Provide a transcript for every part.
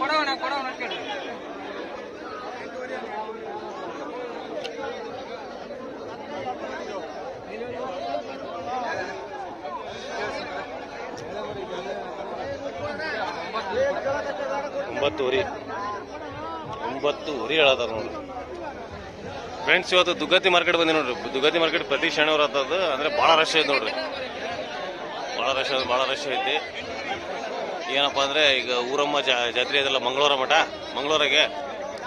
ಕೊಡೋಣ ಕೊಡೋಣ ಕೇಳಿ ಒಂಬತ್ತು ಉರಿ ಒಂಬತ್ತು ಉರಿ ಹೇಳತ್ತಾರ ನೋಡ್ರಿ ಫ್ರೆಂಡ್ಸ್ ಇವತ್ತು ದುಗ್ಗತಿ ಮಾರ್ಕೆಟ್ ಬಂದಿ ನೋಡ್ರಿ. ದುಗ್ಗತಿ ಮಾರ್ಕೆಟ್ ಪ್ರತಿ ಶನಿವಾರ ಆಗ್ತದ ಅಂದ್ರೆ ಭಾಳ ರಶ್ ಐತೆ ನೋಡ್ರಿ. ಭಾಳ ರಶ್ ಭಾಳ ರಶ್ ಐತಿ. ಏನಪ್ಪಾ ಅಂದ್ರೆ ಈಗ ಊರಮ್ಮ ಜಾತ್ರೆ ಇದೆಲ್ಲ ಮಂಗಳೂರ ಮಠ. ಮಂಗಳೂರಿಗೆ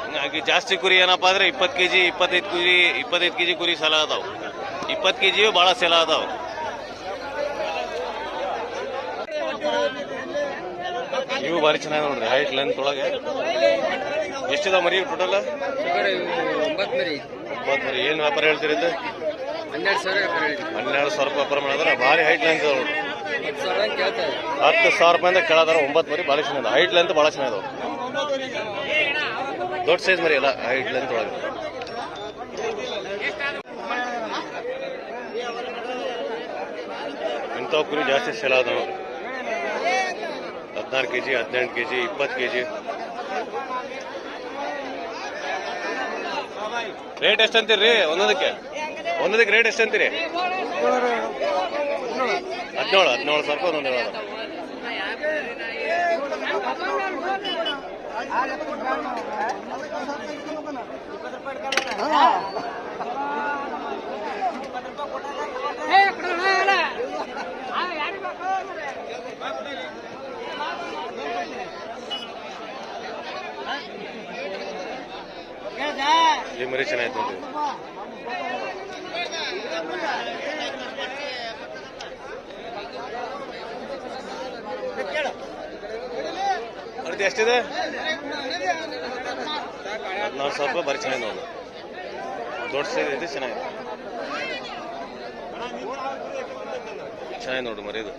ಹಂಗಾಗಿ ಜಾಸ್ತಿ ಕುರಿ ಏನಪ್ಪ ಅಂದ್ರೆ ಇಪ್ಪತ್ತು ಕೆ ಜಿ ಇಪ್ಪತ್ತೈದು ಕುರಿ ಇಪ್ಪತ್ತೈದು ಕೆ ಜಿ ಕುರಿ ಸಲ ಅದಾವೆ ಇಪ್ಪತ್ತು ಕೆ ಜಿಯು ಭಾಳ ಸಲ ಅದಾವೆ ಇವು ಭಾರಿ ಚೆನ್ನಾಗಿ ನೋಡ್ರಿ ಹೈಟ್ ಲೆಂತ್ ಒಳಗೆ. ಎಷ್ಟಿದ ಮರಿ ಟೋಟಲ್ ಒಂಬತ್ತು ಮರಿ. ಏನು ವ್ಯಾಪಾರ ಹೇಳ್ತೀರಿ ಇದು? ಹನ್ನೆರಡು ಸಾವಿರ ವ್ಯಾಪಾರ ಹನ್ನೆರಡು ಸಾವಿರ ರೂಪಾಯಿ ವ್ಯಾಪಾರ ಮಾಡಿದ್ರೆ ಭಾರಿ ಹೈಟ್ ಲೆಂತ್ ನೋಡ್ರಿ. ಹತ್ತು ಸಾವಿರ ರೂಪಾಯಿಂದ ಕೆಳದಾರ ಒಂಬತ್ತು ಮರಿ ಭಾಳ ಚೆನ್ನಾಗಿದೆ. ಹೈಟ್ ಲೆಂತ್ ಭಾಳ ಚೆನ್ನಾಗಿದೆ. ದೊಡ್ಡ ಸೈಜ್ ಮರಿ ಅಲ್ಲ ಹೈಟ್ ಲೆಂತ್ ಒಳಗೆ. ಇಂಥವು ಕುರಿ ಜಾಸ್ತಿ ಸೆಲ್ ಆದ ನೋಡ್ರಿ ಹದಿನಾರು ಕೆ ಜಿ ಹದಿನೆಂಟು ಕೆ ಜಿ ಇಪ್ಪತ್ತು ಕೆ ಜಿ ರೇಟ್ ಎಷ್ಟಂತೀರಿ ಒಂದೊಂದಕ್ಕೆ? ಒಂದೊಂದಕ್ಕೆ ರೇಟ್ ಎಷ್ಟು ಅಂತೀರಿ ಹದಿನೇಳು ಹದಿನೇಳು ಸಾವಿರ ರೂಪಾಯಿ ಒಂದೊಂದು ಹೇಳೋದು. ಈ ಮರಿ ಎಷ್ಟಿದೆ? ಹದಿನಾರು ಸಾವಿರ ರೂಪಾಯಿ, ಬರೀ ಚೆನ್ನಾಗಿದೆ ಅವನು ದೊಡ್ಡ ಸೈಜ್ ಇದೆ ಚೆನ್ನಾಗಿದೆ. ಚೆನ್ನಾಗಿ ನೋಡು ಮರಿ ಇದು.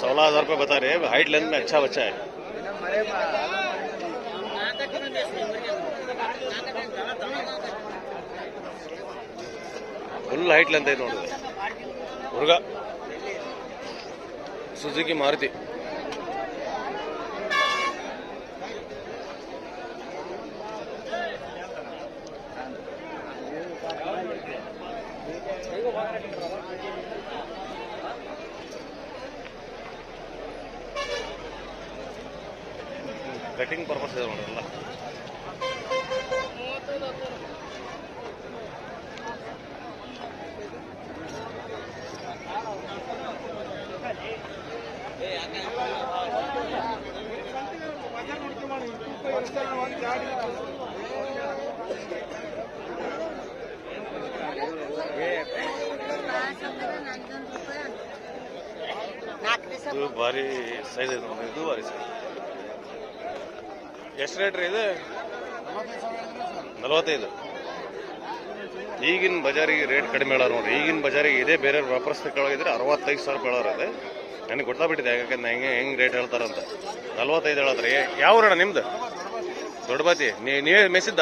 ಸೋಲ ಹಜಾರ್ ರೂಪಾಯಿ ಬತ್ತಾರೆ ಹೈಟ್ ಲೆಂತ್ ಮೇ ಅಚ್ಚಾ ಬಚ್ಚಾ. ಫುಲ್ ಹೈಟ್ ಲೆಂತ್ ಐತೆ ನೋಡಿದೆ ಹುಡುಗ. ಸುಜುಕಿ ಮಾರುತಿ. ಕಟಿಂಗ್ ಪರ್ಪಸ್ ಇದೆ ನೋಡ್ರಲ್ಲ ಇದು ಭಾರಿ ಸೈಜ್ ಇದೆ, ಇದು ಭಾರಿ ಸೈಜ್ ಎಷ್ಟು ರೇಟ್ ರೀ ಇದು? ನಲವತ್ತೈದು. ಈಗಿನ ಬಜಾರಿಗೆ ರೇಟ್ ಕಡಿಮೆ ಹೇಳೋರು ನೋಡ್ರಿ. ಈಗಿನ ಬಜಾರಿಗೆ ಇದೇ ಬೇರೆ ವ್ಯಾಪಾರಸ್ಥೆ ಕೆಳಗಿದ್ರೆ ಅರವತ್ತೈದು ಸಾವಿರ ಕೇಳೋರು ಇದೆ ನನಗೆ ಗೊತ್ತಾಗ್ಬಿಟ್ಟಿದೆ ಯಾಕಂದ್ರೆ ಹೆಂಗೆ ಹೆಂಗೆ ರೇಟ್ ಹೇಳ್ತಾರಂತ ನಲ್ವತ್ತೈದು ಹೇಳತ್ರಿ. ಯಾವ ಊರಣ್ಣ ನಿಮ್ದು? ದೊಡ್ಡ ಬಾತಿ ನೀವೇ ಮೆಸಿದ್ದ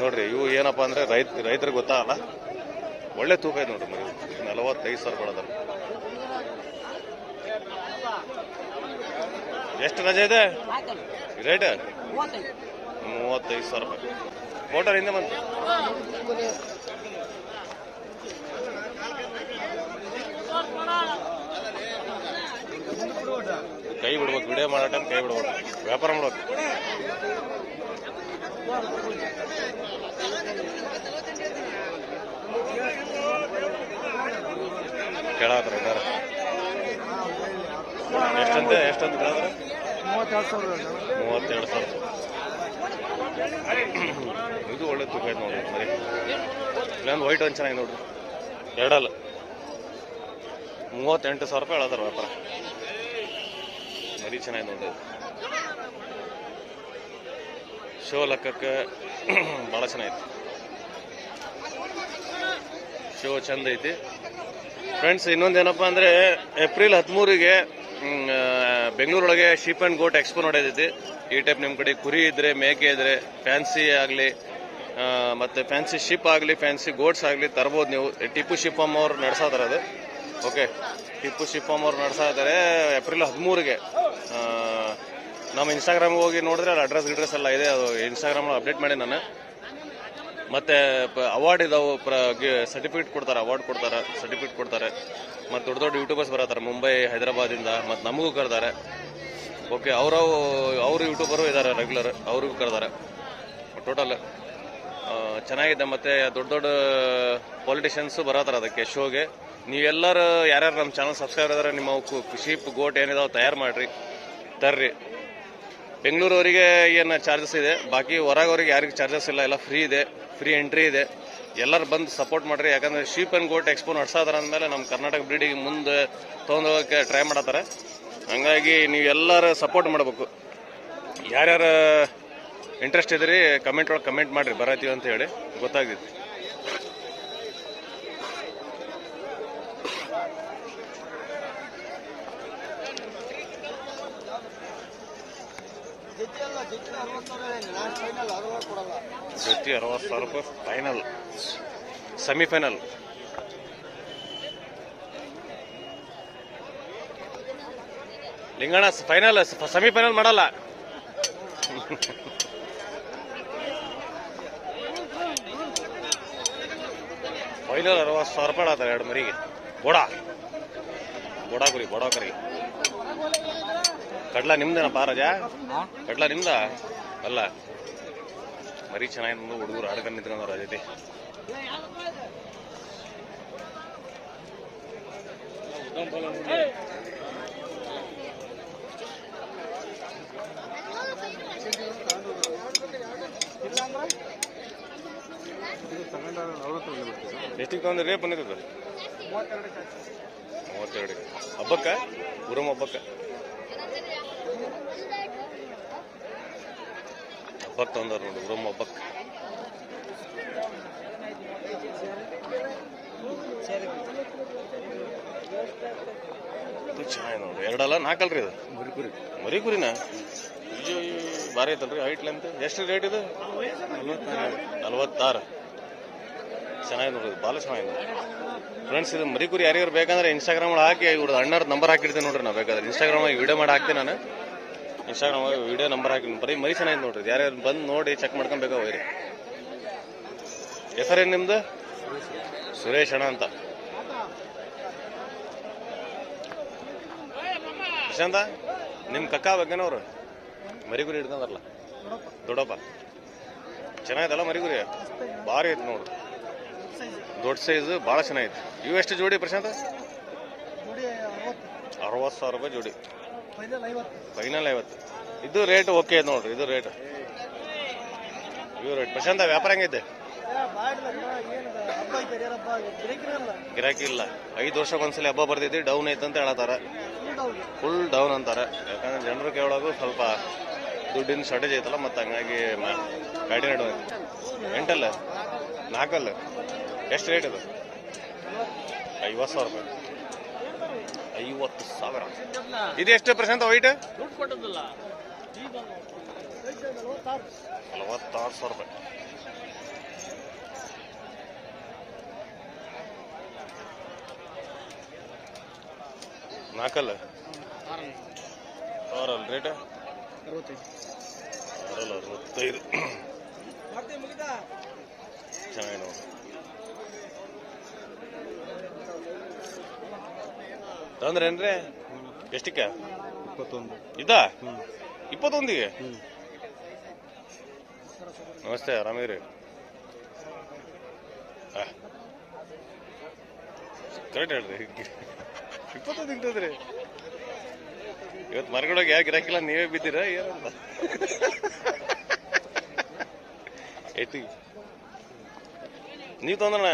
ನೋಡ್ರಿ, ಇವು ಏನಪ್ಪ ಅಂದ್ರೆ ರೈತ, ರೈತರಿಗೆ ಗೊತ್ತಾಗಲ್ಲ. ಒಳ್ಳೆ ತೂಕ ಇದೆ ನೋಡ್ರಿ ಮರಿ ನಲವತ್ತೈದು ಸಾವಿರ ಕೊಡೋದಲ್ಲ ಎಷ್ಟು ರಜೆ ಇದೆ? ರೇಟ್ ಮೂವತ್ತೈದು ಸಾವಿರ ರೂಪಾಯಿ. ಮೋಟರ್ ಹಿಂದೆ ಬಂತು. ಕೈ ಬಿಡ್ಬೇಕು ವಿಡಿಯೋ ಮಾಡೋ ಟೈಮ್ ಕೈ ಬಿಡ್ಬೇಕು. ವ್ಯಾಪಾರ ಮಾಡ್ಬೇಕು. ಕೇಳಾತ್ರ ಇದಾರೆ ಎಷ್ಟಂತ ಎಷ್ಟಂತ ಕೇಳಿದ್ರೆ? ಮೂವತ್ತೆರಡು ಸಾವಿರ ಮೂವತ್ತೆರಡು ಸಾವಿರ. ಇದು ಒಳ್ಳೆ ತೂಕ ಐತೆ ನೋಡ್ರಿ ಮರಿ. ಇಲ್ಲೊಂದು ವೈಟ್ ಒಂದು ಚೆನ್ನಾಗಿ ನೋಡ್ರಿ. ಎರಡಲ್ಲ. ಮೂವತ್ತೆಂಟು ಸಾವಿರ ರೂಪಾಯಿ ಹೇಳದಾರ ವ್ಯಾಪಾರ. ಮರಿ ಚೆನ್ನಾಗಿ ನೋಡ್ರಿ ಶೋ ಲೆಕ್ಕಕ್ಕೆ ಭಾಳ ಚೆನ್ನಾಗೈತಿ ಶೋ ಚಂದ ಐತಿ. ಫ್ರೆಂಡ್ಸ್ ಇನ್ನೊಂದೇನಪ್ಪ ಅಂದರೆ ಏಪ್ರಿಲ್ ಹದಿಮೂರಿಗೆ ಬೆಂಗಳೂರೊಳಗೆ ಶೀಪ್ ಆ್ಯಂಡ್ ಗೋಟ್ ಎಕ್ಸ್ಪೋ ನಡೆದೈತಿ. ಈ ಟೈಪ್ ನಿಮ್ಮ ಕಡೆ ಕುರಿ ಇದ್ರೆ, ಮೇಕೆ ಇದ್ರೆ ಫ್ಯಾನ್ಸಿ ಆಗಲಿ ಮತ್ತು ಫ್ಯಾನ್ಸಿ ಶಿಪ್ ಆಗಲಿ ಫ್ಯಾನ್ಸಿ ಗೋಟ್ಸ್ ಆಗಲಿ ತರ್ಬೋದು ನೀವು. ಟಿಪ್ಪು ಶಿಫಾಮ್ ಅವ್ರು ನಡೆಸೋದ್ರ ಅದು. ಓಕೆ ಟಿಪ್ಪು ಶಿಪ್ಪಮ್ ಅವ್ರು ನಡೆಸ್ತಾ ಇದ್ದಾರೆ ಏಪ್ರಿಲ್ ಹದಿಮೂರಿಗೆ ನಮ್ಮ ಇನ್ಸ್ಟಾಗ್ರಾಮ್ಗೆ ಹೋಗಿ ನೋಡಿದ್ರೆ ಅಲ್ಲಿ ಅಡ್ರೆಸ್ ಗಿಡ್ರೆಸ್ ಎಲ್ಲ ಇದೆ. ಅದು ಇನ್ಸ್ಟಾಗ್ರಾಮ್ ಅಪ್ಡೇಟ್ ಮಾಡಿ ನಾನು. ಮತ್ತೆ ಅವಾರ್ಡ್ ಇದಾವೆ ಸರ್ಟಿಫಿಕೇಟ್ ಕೊಡ್ತಾರೆ ಅವಾರ್ಡ್ ಕೊಡ್ತಾರೆ ಸರ್ಟಿಫಿಕೇಟ್ ಕೊಡ್ತಾರೆ. ಮತ್ತು ದೊಡ್ಡ ದೊಡ್ಡ ಯೂಟ್ಯೂಬರ್ಸ್ ಬರತ್ತಾರೆ ಮುಂಬೈ ಹೈದರಾಬಾದಿಂದ, ಮತ್ತು ನಮಗೂ ಕರೆದಾರೆ. ಓಕೆ ಅವರು ಅವರು ಯೂಟ್ಯೂಬರು ಇದ್ದಾರೆ ರೆಗ್ಯುಲರ್ ಅವ್ರಿಗೂ ಕರೆದಾರೆ. ಟೋಟಲ್ ಚೆನ್ನಾಗಿದೆ. ಮತ್ತೆ ದೊಡ್ಡ ದೊಡ್ಡ ಪೊಲಿಟಿಷಿಯನ್ಸು ಬರತ್ತಾರ ಅದಕ್ಕೆ ಶೋಗೆ ನೀವೆಲ್ಲರೂ ಯಾರ್ಯಾರು ನಮ್ಮ ಚಾನಲ್ ಸಬ್ಸ್ಕ್ರೈಬರ್ ಇದಾರೆ, ನಿಮ್ಮ ಶೀಪ್ ಗೋಟ್ ಏನಿದಾವೆ ತಯಾರು ಮಾಡ್ರಿ, ತರ್ರಿ. ಬೆಂಗಳೂರವರಿಗೆ ಏನು ಚಾರ್ಜಸ್ ಇದೆ? ಬಾಕಿ ಹೊರಗವರಿಗೆ ಯಾರಿಗೂ ಚಾರ್ಜಸ್ ಇಲ್ಲ, ಎಲ್ಲ ಫ್ರೀ ಇದೆ. ಫ್ರೀ ಎಂಟ್ರಿ ಇದೆ. ಎಲ್ಲರೂ ಬಂದು ಸಪೋರ್ಟ್ ಮಾಡ್ರಿ. ಯಾಕಂದ್ರೆ ಶೀಪ್ ಅಂಡ್ ಗೋಟ್ ಎಕ್ಸ್ಪೋ ನಡ್ಸೋದ್ರ ಅಂದಮೇಲೆ ನಮ್ಮ ಕರ್ನಾಟಕ ಬ್ರೀಡಿಗೆ ಮುಂದೆ ತೊಗೊಂಡೋಗಕ್ಕೆ ಟ್ರೈ ಮಾಡತ್ತಾರೆ. ಹಂಗಾಗಿ ನೀವು ಎಲ್ಲರೂ ಸಪೋರ್ಟ್ ಮಾಡಬೇಕು. ಯಾರ್ಯಾರು ಇಂಟ್ರೆಸ್ಟ್ ಇದ್ರಿ ಕಮೆಂಟ್ ಒಳಗೆ ಕಮೆಂಟ್ ಮಾಡಿರಿ. ಬರತ್ತೀವಿ ಅಂತ ಹೇಳಿ ಗೊತ್ತಾಗ್ತೈತಿ. ಜೊತೆ ಅರವತ್ತು ಸಾವಿರ ರೂಪಾಯಿ final semifinal Linganna final semifinal ಮಾಡಲ್ಲ. ಫೈನಲ್ ಅರವತ್ತು ಸಾವಿರ ರೂಪಾಯಿ ಆತಾರೆ ಎರಡು ಮರಿಗೆ. ಬೋಡಾ. ಬೋಡ ಕರಿ ಕಡ್ಲ ನಿಮ್ದೇನಪ್ಪ ರಾಜ? ಕಡ್ಲ ನಿಮ್ದ? ಅಲ್ಲ. ಮರಿ ಚೆನ್ನಾಗಿ ಹುಡುಗರು ಆಡ್ಕೊಂಡು ನಿಂತ್ಕೊಂಡವ್ರ ಜೊತೆ ಎಷ್ಟಿಗೆ ತಗೊಂಡ್ರಿ? ರೇಪ್ ಬಂದಿದ್ದು ಮೂವತ್ತೆರಡು ಹಬ್ಬಕ್ಕ? ಗುರುಮ್ ಹಬ್ಬಕ್ಕ. ಹಬ್ಬಕ್ಕೆ ತೊಂದರ್ ನೋಡಿ ಬ್ರಹ್ಮ ಹಬ್ಬಕ್ಕೆ. ಚೆನ್ನಾಗಿ ನೋಡಿ ಎರಡಲ್ಲ ನಾಲ್ಕಲ್ರಿ ಇದು? ಮರಿಕುರಿ. ಕುರಿನ ಅಯ್ಯೋ ಅಯ್ಯೋ, ಭಾರಿ ಐತಲ್ರಿ ಹೈಟ್ ಲೆಂತ್ ಎಷ್ಟು ರೇಟ್ ಇದು? ನಲ್ವತ್ತಾರು. ಚೆನ್ನಾಗಿ ನೋಡ್ರಿ ಭಾಳ ಚೆನ್ನಾಗಿದೆ ಫ್ರೆಂಡ್ಸ್ ಇದು ಮರಿಕುರಿ ಯಾರಿಗಾರು ಬೇಕಂದ್ರೆ ಇನ್ಸ್ಟಾಗ್ರಾಮ್ ಒಳಗೆ ಹಾಕಿ ಇವ್ರದ್ದು ಅಣ್ಣರ ನಂಬರ್ ಹಾಕಿರ್ತೀನಿ ನೋಡ್ರಿ ನಾವು ಬೇಕಾದ್ರೆ. ಇನ್ಸ್ಟಾಗ್ರಾಮ್ ವಿಡಿಯೋ ಮಾಡಿ ಹಾಕ್ತೀನಿ ನಾನು. ಇನ್ಸ್ಟಾಗ್ರಾಮ್ ವಿಡಿಯೋ ನಂಬರ್ ಹಾಕಿ ಬರೀ ಮರಿ ಚೆನ್ನಾಗಿ ನೋಡ್ರಿ. ಯಾರ್ಯಾರು ಬಂದು ನೋಡಿ ಚೆಕ್ ಮಾಡ್ಕೊಬೇಕಾ ಹೋಗ್ರಿ. ಹೆಸರೇನು ನಿಮ್ದು? ಸುರೇಶ್ ಅಣ್ಣ ಅಂತ. ಪ್ರಶಾಂತ ನಿಮ್ಮ ಕಕ್ಕ ಬೇಕೇನವ್ರು ಮರಿಗುರಿ ಹಿಡ್ಕೊಂಡಾರಲ್ಲ. ದೊಡ್ಡಪ್ಪ. ಚೆನ್ನಾಗಿದಲ್ಲ ಮರಿಗುರಿ? ಭಾರಿ ಐತೆ ನೋಡು. ದೊಡ್ಡ ಸೈಜ್ ಭಾಳ ಚೆನ್ನಾಗಿತ್ತು ಇವು ಎಷ್ಟು ಜೋಡಿ ಪ್ರಶಾಂತ? ಅರವತ್ತು ಸಾವಿರ ರೂಪಾಯಿ ಜೋಡಿ. ಫೈನಲ್ ಐವತ್ತು. ಇದು ರೇಟ್ ಓಕೆ ನೋಡ್ರಿ ಇದು ರೇಟ್ ಇವು ರೇಟ್ ಪ್ರಶಾಂತ ವ್ಯಾಪಾರ ಹೆಂಗೈತೆ? ಗಿರಾಕಿ ಇಲ್ಲ? ಐದು ವರ್ಷಕ್ಕೊಂದ್ಸಲಿ ಹಬ್ಬ ಬರ್ತೈತಿ ಡೌನ್ ಐತೆ ಅಂತ ಹೇಳತ್ತಾರ ಫುಲ್ ಡೌನ್ ಅಂತಾರೆ. ಯಾಕಂದ್ರೆ ಜನರು ಕೇಳೋದು ಸ್ವಲ್ಪ ದುಡ್ಡಿನ ಶಾರ್ಟೇಜ್ ಐತಲ್ಲ ಮತ್ತೆ ಹಂಗಾಗಿ ಗಾಡಿ ನಡುವೆ. ಎಂಟಲ್ಲ? ನಾಲ್ಕಲ್ಲ? ಎಷ್ಟು ರೇಟ್ ಇದು? ಐವತ್ತು ಸಾವಿರ ರೂಪಾಯಿ. ಐವತ್ತು ಸಾವಿರ. ಇದು ಎಷ್ಟು ಪ್ರಶಾಂತ ವೈಟ್ ನಲವತ್ತಾರು ಸಾವಿರ ರೂಪಾಯಿ. ನಾಲ್ಕಲ್ಲ? ಆರಲ್ಲ ರೇಟ್ ಆರಲ್ಲ ಅರವತ್ತೈದು. ಚೆನ್ನಾಗಿ ನೋಡಿ. ತಂದ್ರೇನ್ರಿ ಎಷ್ಟಕ್ಕೆ? ಇಪ್ಪತ್ತೊಂದು. ಇದ್ದ ಇಪ್ಪತ್ತೊಂದಿಗೆ? ನಮಸ್ತೆ ಆರಾಮಿರಿ ಕರೆಕ್ಟ್ ಹೇಳ್ರಿ. ಇಪ್ಪತ್ತೊಂದು ಇಂತದ್ರಿ ಇವತ್ತು ಮರಗಳೊಳಗೆ ಯಾಕೆ ಗಿರಾಕಿಲ್ಲ ನೀವೇ ಬಿದ್ದೀರಾ? ಏನಂತ? ಎಷ್ಟಿ ನೀವು ತೊಂದ್ರಣ?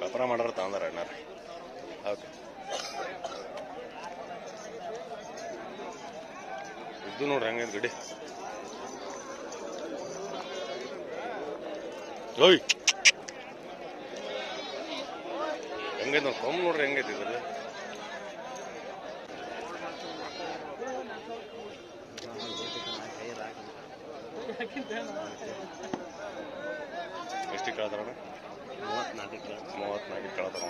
ವ್ಯಾಪಾರ ಮಾಡೋರು ಅಣ್ಣ ಅಣ್ಣಾರ ಓಕೆ ಇದು ನೋಡ್ರಿ ಹಂಗೈತೆ ಗಡಿ. ಓಯ್! ಹೆಂಗೈತೆ ನೋಡಿ ನೋಡ್ರಿ ಹೆಂಗೈತೆ ಇದ್ರಲ್ಲಿ. ಎಷ್ಟು ಕೇಳ್ತಾರಣ ಮೂವತ್ನಾಲ್ಕು ಕೇಳ್ತಾರ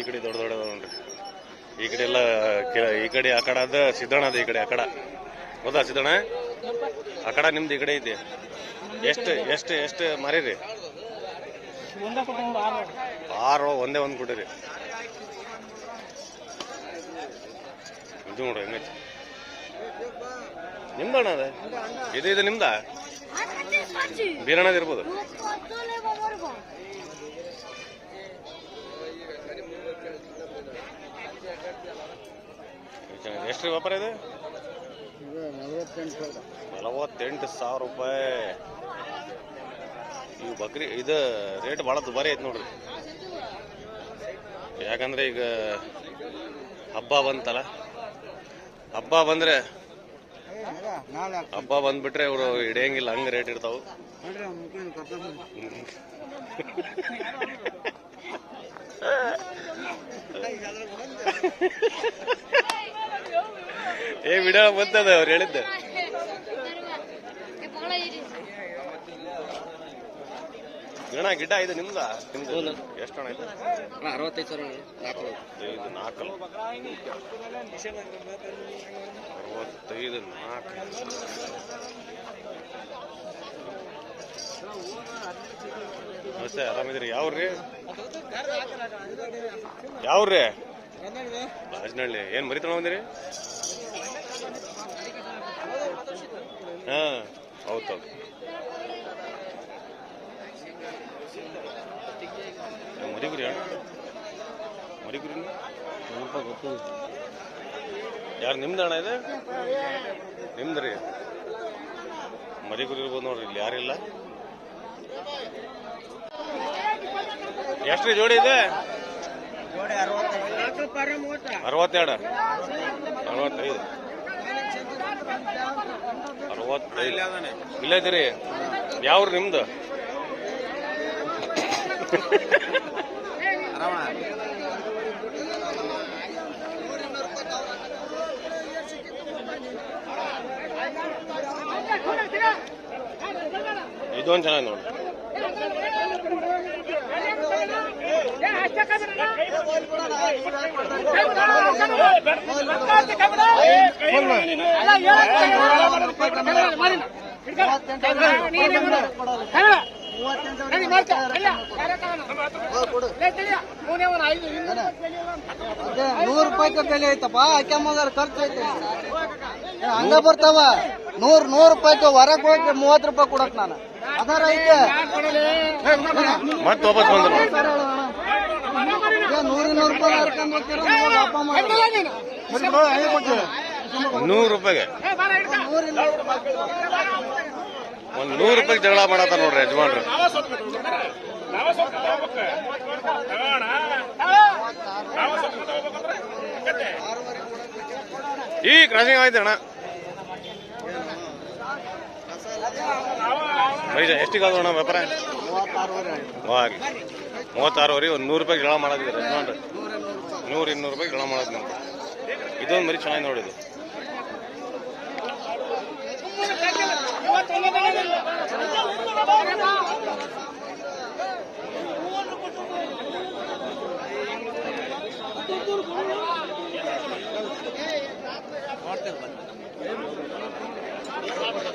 ಈ ಕಡೆ ದೊಡ್ಡ ದೊಡ್ಡ ನೋಡ್ರಿ ಈ ಕಡೆ ಎಲ್ಲ ಈ ಕಡೆ ಆ ಕಡೆ ಅದ ಸಿದ್ದಣ್ಣ ಅದ ಈ ಕಡೆ ಆ ಕಡೆ. ಹೌದಾ ಸಿದ್ದಣ್ಣ? ಆ ಕಡೆ ನಿಮ್ದು ಈ ಕಡೆ ಐತಿ. ಎಷ್ಟು ಎಷ್ಟು ಎಷ್ಟು ಮಾರೀರಿ? ಆರು ಒಂದೇ ಒಂದು ಕೊಟ್ಟಿರಿ. ಇದು ನೋಡ್ರಿ ಹೆಂಗೈತಿ. ನಿಮ್ದಣ್ಣ ಅದ? ಇದು ಇದು ನಿಮ್ದ? ಬೀರಣ್ಣದ ಇರ್ಬೋದು. ಎಷ್ಟು ರೀ ವ್ಯಾಪಾರ ಇದೆ? ನಲವತ್ತೆಂಟು ಸಾವಿರ ರೂಪಾಯಿ. ಈ ಬಕ್ರಿ ಇದು ರೇಟ್ ಭಾಳ ದುಬಾರಿ ಐತೆ ನೋಡ್ರಿ. ಯಾಕಂದ್ರೆ ಈಗ ಹಬ್ಬ ಬಂತಲ್ಲ. ಹಬ್ಬ ಬಂದ್ರೆ ಹಬ್ಬ ಬಂದ್ಬಿಟ್ರೆ ಇವರು ಹಿಡಿಯಂಗಿಲ್ಲ ಹಂಗೆ ರೇಟ್ ಇರ್ತಾವ. ಏ ವಿಡಿಯೋ ಬಂತದ ಅವ್ರು ಹೇಳಿದ್ದೆ. ಗಿಡ ಗಿಡ ಇದು ನಿಮ್ದ? ನಿಮ್ದು ಎಷ್ಟು ಹಣ ಇದೆ? ಅರವತ್ತೈದು ಸಾವಿರ ನಾಲ್ಕು ಇದು ನಾಲ್ಕಲ್ಲ ಅರವತ್ತೈದು ನಾಲ್ಕು ನಮಸ್ತೆ ಆರಾಮಿದ್ರಿ ಯಾವ್ರಿ? ಯಾವ್ರಿ? ರಾಜನಹಳ್ಳಿ. ಏನ್ ಮರಿ ತಗೊಂಡ್ ಬಂದಿರಿ? ಹಾ ಹೌದು. ಮರಿಗುರಿ ಮರಿಗುರಿ ಗೊತ್ತು ಯಾರು ನಿಮ್ದು ಅಣ್ಣ ಇದೆ? ನಿಮ್ದು ರೀ. ಮರಿಗುರಿ ಇರ್ಬೋದು ನೋಡ್ರಿ ಇಲ್ಲಿ ಯಾರಿಲ್ಲ ಎಷ್ಟು ರೀ ಜೋಡಿ ಇದೆ? ಅರವತ್ತೆರಡು. ಅರವತ್ತೈದು. ಅರವತ್ತೈದು. ಇಲ್ಲ ಇದ್ದೀರಿ? ಯಾವ್ರು ನಿಮ್ದು? ಇದೊಂದು ಚೆನ್ನಾಗಿ ನೋಡಿ ನೂರು ರೂಪಾಯಿ ಬೆಲೆ ಐತಪ್ಪ ಹಾಕ್ಯಮ್ಮಗಾರ ಖರ್ಚು ಐತೆ ಹಂಗ ಬರ್ತಾವ ನೂರ್ ನೂರ್ ರೂಪಾಯಿ ಹೊರಗ್ ಹೋಗಿ ಮೂವತ್ ರೂಪಾಯಿ ಕೊಡಕ್ ನಾನು. ಅದಾರ ಐತೆ. ಮತ್ತೆ ವಾಪಸ್ ಬಂದ್ರು ಸರ್ ಹೇಳು ಅಣ್ಣ. ಏ, ನೂರ್ ಇನ್ನೂರು ರೂಪಾಯಿ ಹರ್ಕೊಂಡ್ ಹೋಗ್ತೀರ? ನೋಡು ಅಪ್ಪ ಅಮ್ಮ ನೂರು ರೂಪಾಯಿಗೆ. ಒಂದ್ ನೂರು ರೂಪಾಯಿಗೆ ಜಗಳ ಮಾಡತ್ತ ನೋಡ್ರಿ ಯಜಮಾನ್ರು. ಈ ಕ್ರಾಸಿಂಗ್ ಆಯ್ತು ಅಣ್ಣ. ಮೈಜ ಎಷ್ಟಿಗೆ ಆದ್ರು ಅಣ್ಣ ವ್ಯಾಪಾರ? ಹೋಗ್ಲಿ ಮೂವತ್ತಾರುವರೆ ಒಂದು ನೂರು ರೂಪಾಯಿ ಗಿಳ ಮಾಡೋದಿದ್ದಾರೆ ನೋಡ್ರಿ ನೂರು ಇನ್ನೂರು ರೂಪಾಯಿ ಗಿಡ ಮಾಡೋದು ನಮ್ಗೆ. ಇದೊಂದು ಮರಿ ಚೆನ್ನಾಗಿ ನೋಡಿದ್ದು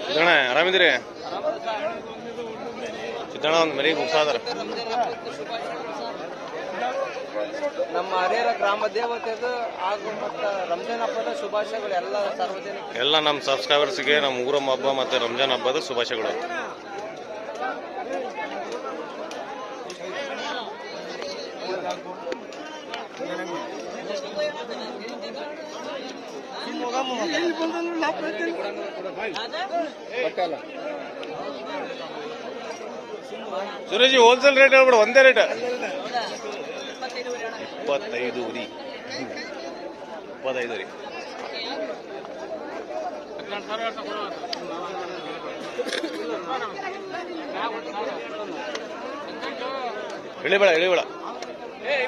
ಸಿದ್ದಣ್ಣ ಆರಾಮಿದ್ರಿ ಸಿದ್ದಣ್ಣ ಒಂದು ಮರಿ ಮುಗ್ಸಾದ್ರ. ನಮ್ಮ ಹರಿಹರ ಗ್ರಾಮ ದೇವತೆದು ಹಾಗೂ ಮತ್ತು ರಂಜಾನ್ ಹಬ್ಬದ ಶುಭಾಶಯಗಳು ಎಲ್ಲ ಸಾರ್ವಜನಿಕ ಎಲ್ಲ ನಮ್ಮ ಸಬ್ಸ್ಕ್ರೈಬರ್ಸ್ಗೆ ನಮ್ಮ ಊರಮ್ಮ ಹಬ್ಬ ಮತ್ತು ರಂಜಾನ್ ಹಬ್ಬದ ಶುಭಾಶಯಗಳು. ಸುರೇಜಿ ಹೋಲ್ಸೇಲ್ ರೇಟ್ ಹೇಳ್ಬಿಡು ಒಂದೇ ರೇಟ್ ಇಪ್ಪತ್ತೈದು ಉರಿ. ಇಪ್ಪತ್ತೈದು ರೀ ಇಳಿಬೇಡ ಇಳಿಬೇಡ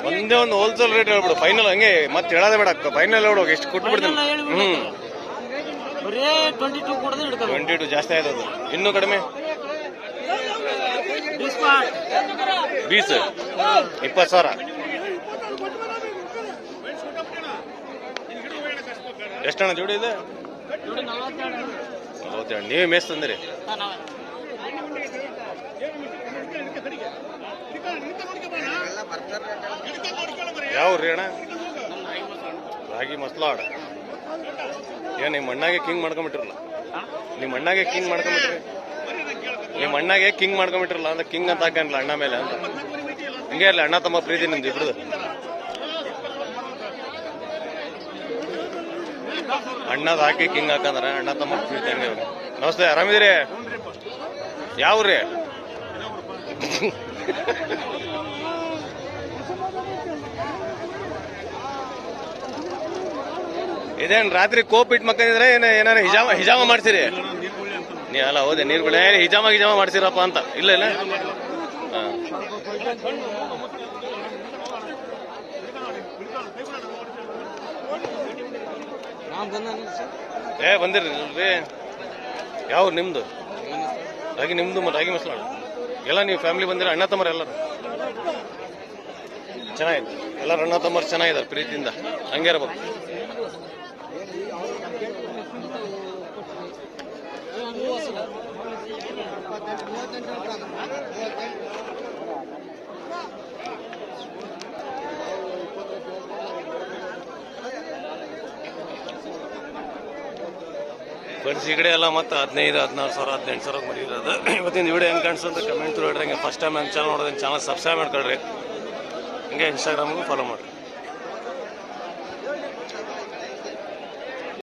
ಒಂದೇ ಒಂದು ಹೋಲ್ಸೇಲ್ ರೇಟ್ ಹೇಳ್ಬಿಡು. ಫೈನಲ್ ಹಂಗೆ ಮತ್ತೆ ಹೇಳೋದೇ ಬೇಡ ಫೈನಲ್ ಹೇಳ್ಬಿಡು ಎಷ್ಟು ಕೊಟ್ಟು ಬಿಡ್ತೀನಿ. ಹ್ಮ್. ಬರೀ ಟ್ವೆಂಟಿ ಟೂ ಕೊಡದೆ ಹಿಡ್ಕೊ ಟ್ವೆಂಟಿ ಟು ಜಾಸ್ತಿ ಆಯ್ತು ಅದು. ಇನ್ನೂ ಕಡಿಮೆ? ಬೀಸ್ ಇಪ್ಪತ್ತು ಸಾವಿರ. ಎಷ್ಟಣ್ಣ ಜೋಡಿ ಇದೆ? ನಲವತ್ತೆರಡು. ನೀವೇ ಮೇಸ್ ತಂದಿರಿ ಯಾವ ರೀ ಅಣ್ಣ? ರಾಗಿ ಮಸ್ಲಾಡ್ ಏನ್ ನಿಮ್ಮ ಅಣ್ಣಾಗೆ ಕಿಂಗ್ ಮಾಡ್ಕೊಂಬಿಟ್ರಲ್ಲ? ನಿಮ್ಮ ಅಣ್ಣಾಗೆ ಕಿಂಗ್ ಮಾಡ್ಕೊಂಬಿಟ್ರಿ? ನಿಮ್ಮ ಅಣ್ಣಾಗೆ ಕಿಂಗ್ ಮಾಡ್ಕೊಂಬಿಟ್ರಲ್ಲ ಅಂದ್ರೆ ಕಿಂಗ್ ಅಂತ ಹಾಕಲ್ಲ ಅಣ್ಣ ಮೇಲೆ ಅಂತ. ಹಿಂಗೆ ಇರಲಿ ಅಣ್ಣ ತಮ್ಮ ಪ್ರೀತಿ ನಿಮ್ದು ಇಬ್ರದು ಅಣ್ಣದ ಹಾಕಿ ಕಿಂಗ್ ಹಾಕಂದ್ರ ಅಣ್ಣ ತಮ್ಮ ಪ್ರೀತಿ ಹಂಗೆ ಇವ್ರು. ನಮಸ್ತೆ ಆರಾಮಿದ್ರಿ ಯಾವ್ರಿ? ಇದೇನ್ ರಾತ್ರಿ ಕೋಪ್ ಇಟ್ಟು ಮಕ್ಕಂದಿದ್ರೆ ಏನ ಏನಾರ ಹಿಜಾಮ ಹಿಜಾಮ ಮಾಡ್ತೀರಿ ನೀ ಅಲ್ಲ ಹೌದೇ ನೀರು ಬಿಡ ಏ, ಹಿಜಾಮ ಹಿಜಾಮ ಮಾಡ್ತೀರಪ್ಪ ಅಂತ. ಇಲ್ಲ ಇಲ್ಲ ಹಾ. ನಾವು ಬಂದ ಸರ್ ಏ ಬಂದಿರಿ ಯಾವ ನಿಮ್ದು? ರಾಗಿ ನಿಮ್ದು ಮತ್ತೆ ರಾಗಿ ಮಸ್ಲಾಡ್ ಎಲ್ಲ ನೀವು ಫ್ಯಾಮಿಲಿ ಬಂದಿರ, ಅಣ್ಣ ತಮ್ಮರು ಎಲ್ಲರು? ಚೆನ್ನಾಗಿದೆ. ಎಲ್ಲರೂ ಅಣ್ಣ ತಮ್ಮರು ಚೆನ್ನಾಗಿದ್ದಾರೆ ಪ್ರೀತಿಯಿಂದ. ಹಂಗೆ ಇರ್ಬೇಕು. ಫ್ರೆಂಡ್ಸ್ ಈ ಕಡೆ ಎಲ್ಲ ಮತ್ತೆ ಹದಿನೈದು, ಹದಿನಾರು ಸಾವಿರ, ಹದಿನೆಂಟು ಸಾವಿರ ಮರಿಯೋದು ಇವತ್ತಿನ ವಿಡಿಯೋ ಹೆಂಗೆ ಕಾಣಿಸುತ್ತೆ ಕಮೆಂಟ್ ಹೇಳ್ರಿ. ಹಿಂಗೆ ಫಸ್ಟ್ ಟೈಮ್ ನನ್ನ ಚಾನಲ್ ನೋಡೋದು ಚಾನಲ್ ಸಬ್ಸ್ಕ್ರೈಬ್ ಮಾಡ್ಕೊಳ್ರಿ. ಹಂಗೆ ಇನ್ಸ್ಟಾಗ್ರಾಮ್ಗೂ ಫಾಲೋ ಮಾಡಿರಿ.